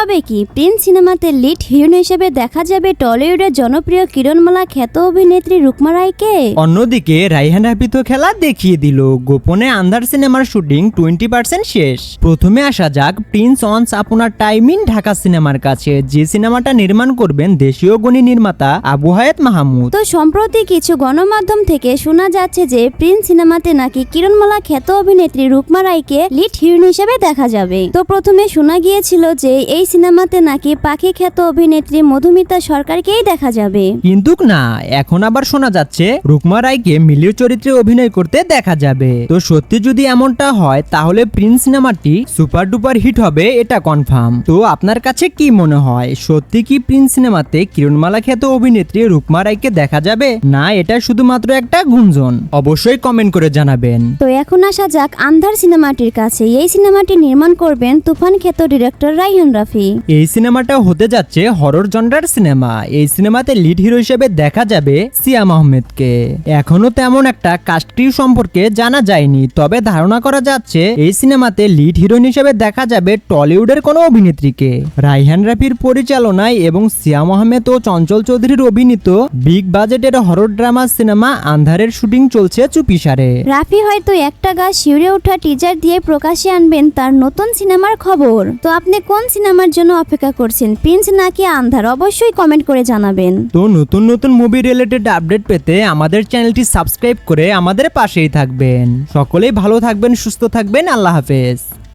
তবে কি প্রিন্স সিনেমাতে লিড হিরোইন হিসেবে দেখা যাবে টলিউডের জনপ্রিয় কিরণমালা খ্যাত অভিনেত্রী রুকমা রায়কে? অন্যদিকে রাইহান রাফি তো খেলা দেখিয়ে দিল। গোপনে আন্ধার সিনেমার শুটিং টোয়েন্টি পার্সেন্ট শেষ। প্রথমে আসা যাক প্রিন্স অনস আপনার টাইমিন ঢাকা সিনেমার কাছে। যে সিনেমাটা নির্মাণ করবেন দেশীয় গণী নির্মাতা আবু হায়াত মাহমুদ। তো সম্প্রতি কিছু গণমাধ্যম থেকে শোনা যাচ্ছে যে প্রিন্স সিনেমাতে নাকি কিরণমালা খ্যাত অভিনেত্রী রুকমা রায়কে লিড হিরোইন হিসেবে দেখা যাবে। তো প্রথমে শোনা গিয়েছিল যে এই সিনেমাতে নাকি পাখি খ্যাত অভিনেত্রী মধুমিতা সরকারকেই দেখা যাবে। কিন্তু না এখন আবার শোনা যাচ্ছে রুকমা রায়কে মিলির চরিত্রে অভিনয় করতে দেখা যাবে। তো সত্যি যদি এমনটা হয় তাহলে প্রিন্স সিনেমাটি সুপার ডুপার হিট হবে এটা কনফার্ম। তো আপনার কাছে কি মনে হয় সত্যি কি প্রিন্স সিনেমাতে কিরণমালা খ্যাত অভিনেত্রী রুকমা রায়কে দেখা যাবে না এটা শুধুমাত্র একটা গুঞ্জন? অবশ্যই কমেন্ট করে জানাবেন। তো এখন আসা যাক আন্ধার সিনেমাটির কাছে। এই সিনেমাটি নির্মাণ করবেন তুফান খ্যাত ডিরেক্টর রাইহান রাফি। এই সিনেমাটা হতে যাচ্ছে হরর জনরার সিনেমা। এই সিনেমাতে লিড হিরো হিসেবে দেখা যাবে সিয়াম আহমেদকে। এখনও তেমন একটা কাস্ট্রি সম্পর্কে জানা যায়নি তবে ধারণা করা যাচ্ছে এই সিনেমাতে লিড হিরোইন হিসেবে দেখা যাবে টলিউডের কোনো অভিনেত্রীকে। রাইহান রাফির পরিচালনায় এবং সিয়াম আহমেদ ও চঞ্চল চৌধুরীর অভিনীত বিগ বাজেটের হরর ড্রামা সিনেমা আন্ধারের শুটিং চলছে চুপিসারে। রাফি হয়তো একটা গাছ শিউরে ওঠা টিজার দিয়ে প্রকাশে আনবেন তার নতুন সিনেমার খবর। তো আপনি কোন সিনেমার জন্য অপেক্ষা করছেন। প্রিন্স নাকি আন্ধার, অবশ্যই কমেন্ট করে জানাবেন। তো নতুন নতুন মুভি রিলেটেড আপডেট পেতে আমাদের চ্যানেলটি সাবস্ক্রাইব করে আমাদের পাশেই থাকবেন। সকলেই ভালো থাকবেন, সুস্থ থাকবেন, আল্লাহ হাফেজ।